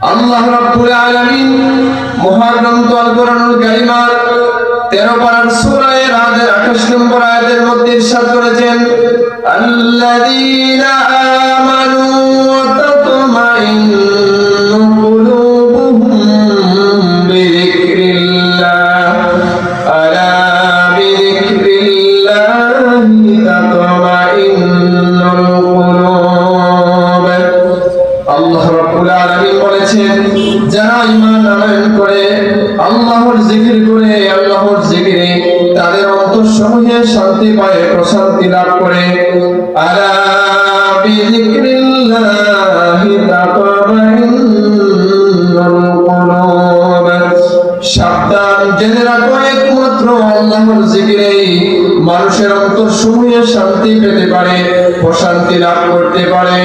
আল্লাহ রাব্বুল আলামিন মহাগ্রন্থ আল কোরআনুল কারীমার 13 পারার সূরা এর আয়াতের 28 নম্বর আয়াতের মধ্যে ইরশাদ করেছেন, আল্লাযীনা আমানু আল্লাহ রাব্বুল আলামিন বলেছেন যারা ঈমান আনয়ন করে, আল্লাহর জিকির করে, আল্লাহর জিকিরে তাদের অন্তরসমূহে শান্তি পায়, প্রশান্তি লাভ করে। আলা বিযিকরিল্লাহি তাতমাইন্নুল সাবধান, জেনে রাখো একমাত্র আল্লাহর জিকিরেই মানুষের অন্তর সমূহে শান্তি পেতে পারে, প্রশান্তি লাভ করতে পারে।